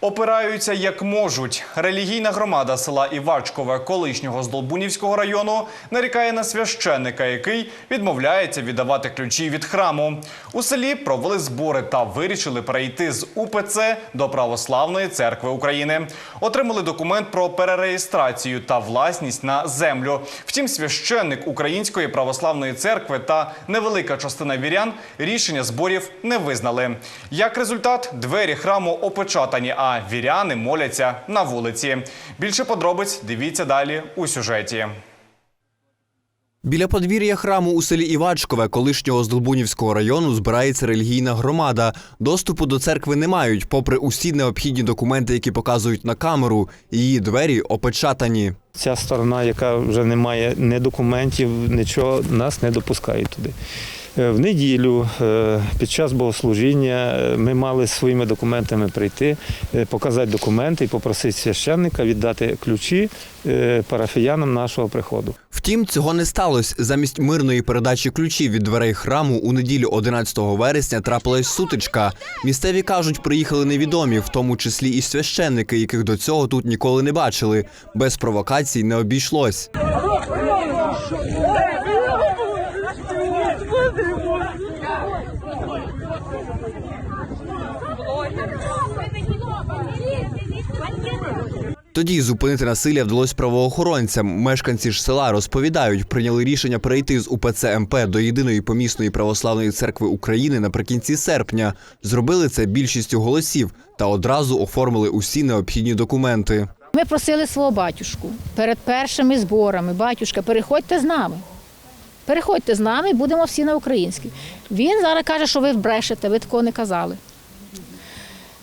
Опираються як можуть. Релігійна громада села Івачкове колишнього Здолбунівського району нарікає на священника, який відмовляється віддавати ключі від храму. У селі провели збори та вирішили перейти з УПЦ до Православної церкви України. Отримали документ про перереєстрацію та власність на землю. Втім, священник Української православної церкви та невелика частина вірян рішення зборів не визнали. Як результат, двері храму опечатані, а віряни моляться на вулиці. Більше подробиць дивіться далі у сюжеті. Біля подвір'я храму у селі Івачкове, колишнього Здолбунівського району, збирається релігійна громада. Доступу до церкви не мають, попри усі необхідні документи, які показують на камеру. Її двері опечатані. Ця сторона, яка вже не має ні документів, нічого, нас не допускають туди. Е, В неділю е, під час богослужіння е, ми мали своїми документами прийти, показати документи і попросити священника віддати ключі парафіянам нашого приходу. Втім, цього не сталося. Замість мирної передачі ключів від дверей храму у неділю 11 вересня трапилась сутичка. Місцеві кажуть, приїхали невідомі, в тому числі і священники, яких до цього тут ніколи не бачили. Без провокацій не обійшлось. Тоді зупинити насилля вдалося правоохоронцям. Мешканці ж села розповідають, прийняли рішення перейти з УПЦ МП до єдиної помісної православної церкви України наприкінці серпня. Зробили це більшістю голосів та одразу оформили усі необхідні документи. Ми просили свого батюшку перед першими зборами. Батюшка, переходьте з нами. Переходьте з нами, будемо всі на українській. Він зараз каже, що ви брешете, ви такого не казали.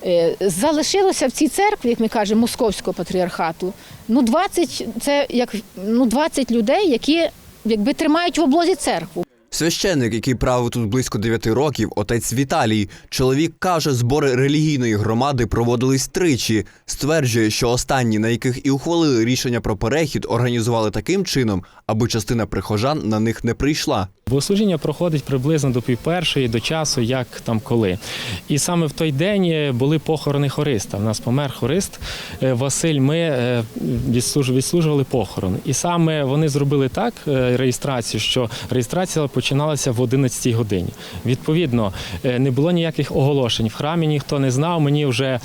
Е, Залишилося в цій церкві, як ми кажемо, московського патріархату, ну 20, це як ну 20 людей, які якби тримають в облозі церкву. Священник, який правив тут близько 9 років, отець Віталій. Чоловік каже, збори релігійної громади проводились тричі. Стверджує, що останні, на яких і ухвалили рішення про перехід, організували таким чином, аби частина прихожан на них не прийшла. Богослужіння проходить приблизно до півпершої, до часу, як там коли. І саме в той день е, були похорони хориста. В нас помер хорист е, Василь. Ми е, відслужували похорон. І саме вони зробили так реєстрацію, що реєстрація починалася в 11 годині. Відповідно, не було ніяких оголошень. В храмі ніхто не знав. Мені вже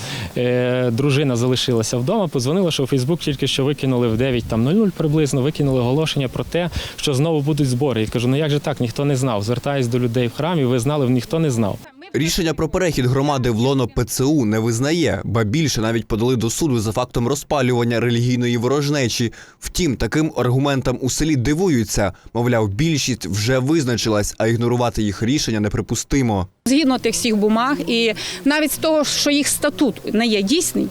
дружина залишилася вдома. Позвонила, що у Фейсбук тільки що викинули в 9.00 приблизно, викинули оголошення про те, що знову будуть збори. І кажу, ну як же так, ніхто не знав. Звертаюсь до людей в храмі, ви знали, ніхто не знав. Рішення про перехід громади в лоно ПЦУ не визнає, ба більше навіть подали до суду за фактом розпалювання релігійної ворожнечі. Втім, таким аргументам у селі дивуються. Мовляв, більшість вже визначилась, а ігнорувати їх рішення неприпустимо. Згідно тих всіх бумаг, і навіть з того, що їх статут не є дійсний,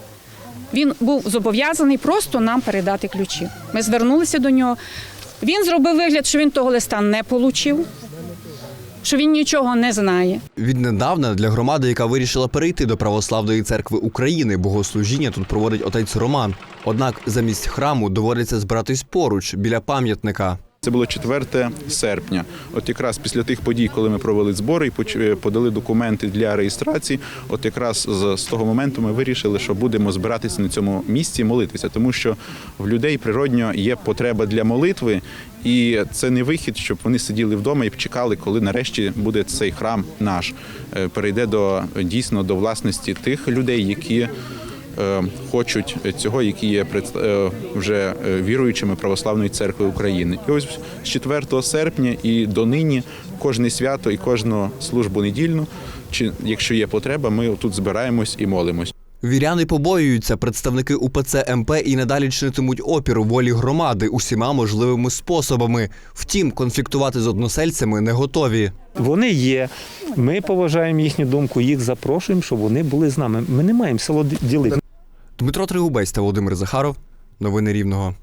він був зобов'язаний просто нам передати ключі. Ми звернулися до нього. Він зробив вигляд, що він того листа не отримав, що він нічого не знає. Віднедавна для громади, яка вирішила перейти до православної церкви України, богослужіння тут проводить отець Роман. Однак замість храму доводиться збиратись поруч біля пам'ятника. Це було 4 серпня. От якраз після тих подій, коли ми провели збори і е, подали документи для реєстрації. От якраз з, того моменту ми вирішили, що будемо збиратися на цьому місці молитися, тому що в людей природньо є потреба для молитви, і це не вихід, щоб вони сиділи вдома і чекали, коли нарешті буде цей храм наш, е, перейде до дійсно до власності тих людей, які хочуть цього, які є е, вже е, віруючими православної церкви України. І ось з 4 серпня і до нині кожне свято і кожну службу недільну, чи якщо є потреба, ми тут збираємось і молимось. Віряни побоюються, представники УПЦ МП і надалі чинитимуть опір волі громади усіма можливими способами. Втім, конфліктувати з односельцями не готові. Вони є. Ми поважаємо їхню думку, їх запрошуємо, щоб вони були з нами. Ми не маємо село ділити. Дмитро Тригубець та Володимир Захаров. Новини Рівного.